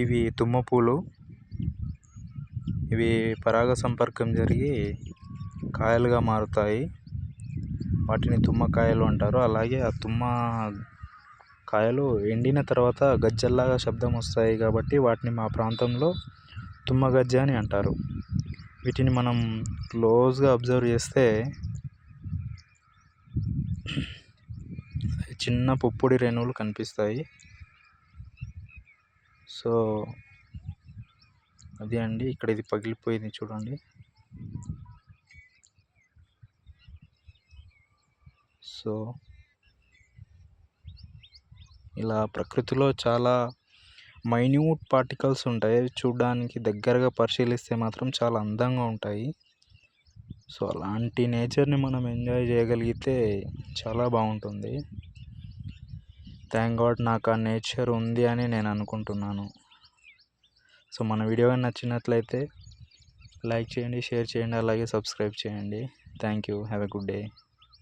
ఇవి తుమ్మ పూలు ఇవి పరాగ సంపర్కం జరిగి కాయలుగా మారుతాయి. వాటిని తుమ్మకాయలు అంటారు. అలాగే ఆ తుమ్మ కాయలు ఎండిన తర్వాత గజ్జల్లాగా శబ్దం వస్తాయి కాబట్టి వాటిని మా ప్రాంతంలో తుమ్మ గజ్జ అని అంటారు. వీటిని మనం క్లోజ్గా అబ్జర్వ్ చేస్తే చిన్న పుప్పొడి రేణువులు కనిపిస్తాయి. సో అదే అండి. ఇక్కడ ఇది పగిలిపోయింది చూడండి. సో ఇలా ప్రకృతిలో చాలా మైన్యూట్ పార్టికల్స్ ఉంటాయి. చూడడానికి దగ్గరగా పరిశీలిస్తే మాత్రం చాలా అందంగా ఉంటాయి. సో అలాంటి నేచర్ని మనం ఎంజాయ్ చేయగలిగితే చాలా బాగుంటుంది. థ్యాంక్ గాడ్ నాకు ఆ నేచర్ ఉంది అని నేను అనుకుంటున్నాను. సో మన వీడియో నచ్చినట్లయితే లైక్ చేయండి షేర్ చేయండి అలాగే సబ్స్క్రైబ్ చేయండి. Thank you have a good day